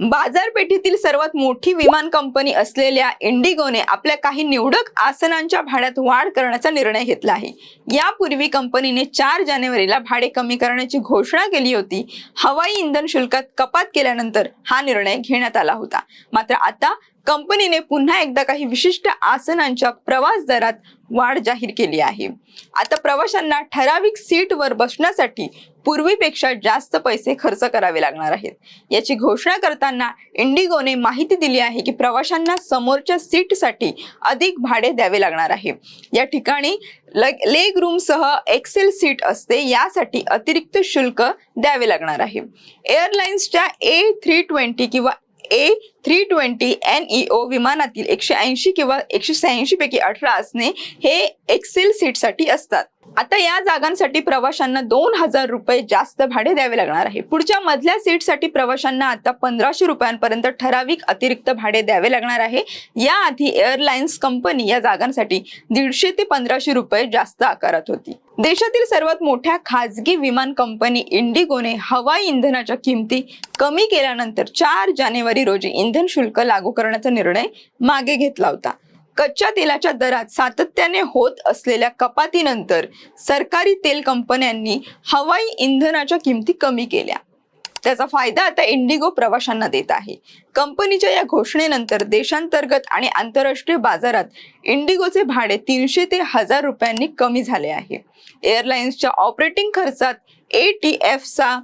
बाजारपेठेतील सर्वात मोठी विमान कंपनी असलेल्या इंडिगोने आपल्या काही निवडक आसनांच्या भाड्यात वाढ करण्याचा निर्णय घेतला आहे. यापूर्वी कंपनीने चार जानेवारीला भाडे कमी करण्याची घोषणा केली होती. हवाई इंधन शुल्कात कपात केल्यानंतर हा निर्णय घेण्यात आला होता. मात्र आता कंपनीने पुन्हा एकदा काही विशिष्ट आसनांच्या प्रवास दरात वाढ जाहीर केली आहे. आता प्रवाशांना ठराविक सीटवर बसण्यासाठी पूर्वीपेक्षा जास्त पैसे खर्च करावे लागणार आहेत. याची घोषणा करताना इंडिगोने माहिती दिली आहे की प्रवाशांना समोरच्या सीटसाठी अधिक भाडे द्यावे लागणार आहे. या ठिकाणी लेग रूमसह एक्सेल सीट असते यासाठी अतिरिक्त शुल्क द्यावे लागणार आहे. एअरलाइन्सच्या ए थ्री ट्वेंटी किंवा A three twenty N E O विमानातील एकशे ऐंशी किंवा एकशे शहाऐंशी पैकी अठरा असणे हे एक्सेल सीटसाठी असतात. आता या जागांसाठी प्रवाशांना दोन हजार रुपये जास्त भाडे द्यावे लागणार आहे. पुढच्या मधल्या सीटसाठी प्रवाशांना आता पंधराशे रुपयांपर्यंत ठराविक अतिरिक्त भाडे द्यावे लागणार आहे. याआधी एअरलाइन्स कंपनी या जागांसाठी दीडशे ते पंधराशे रुपये जास्त आकारत होती. देशातील सर्वात मोठ्या खाजगी विमान कंपनी इंडिगोने हवाई इंधनाच्या किमती कमी केल्यानंतर चार जानेवारी रोजी इंधन शुल्क लागू करण्याचा निर्णय मागे घेतला होता. कच्च्या तेलाच्या दरात सातत्याने होत असलेल्या कपातीनंतर सरकारी तेल कंपन्यांनी हवाई इंधनाच्या किमती कमी केल्या. त्याचा फायदा आता इंडिगो प्रवाशांना देत आहे. कंपनीच्या या घोषणेनंतर देशांतर्गत आणि आंतरराष्ट्रीय बाजारात इंडिगोचे भाडे तीनशे ते हजार रुपयांनी कमी झाले आहे. एअरलाइन्सच्या ऑपरेटिंग खर्चात ए टी एफचा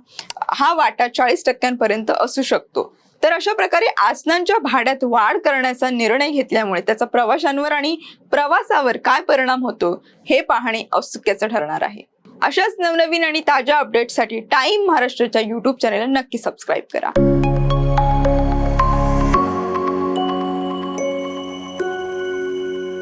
हा वाटा चाळीस टक्क्यांपर्यंत असू शकतो. तर अशा प्रकारे आसनांच्या भाड्यात वाढ करण्याचा निर्णय घेतल्यामुळे त्याचा प्रवाशांवर आणि प्रवासावर काय परिणाम होतो हे पाहणे औत्सुक्याचं ठरणार आहे. अशाच नवनवीन आणि ताज्या अपडेट्ससाठी टाइम महाराष्ट्राच्या युट्यूब चॅनेलला नक्की सबस्क्राईब करा.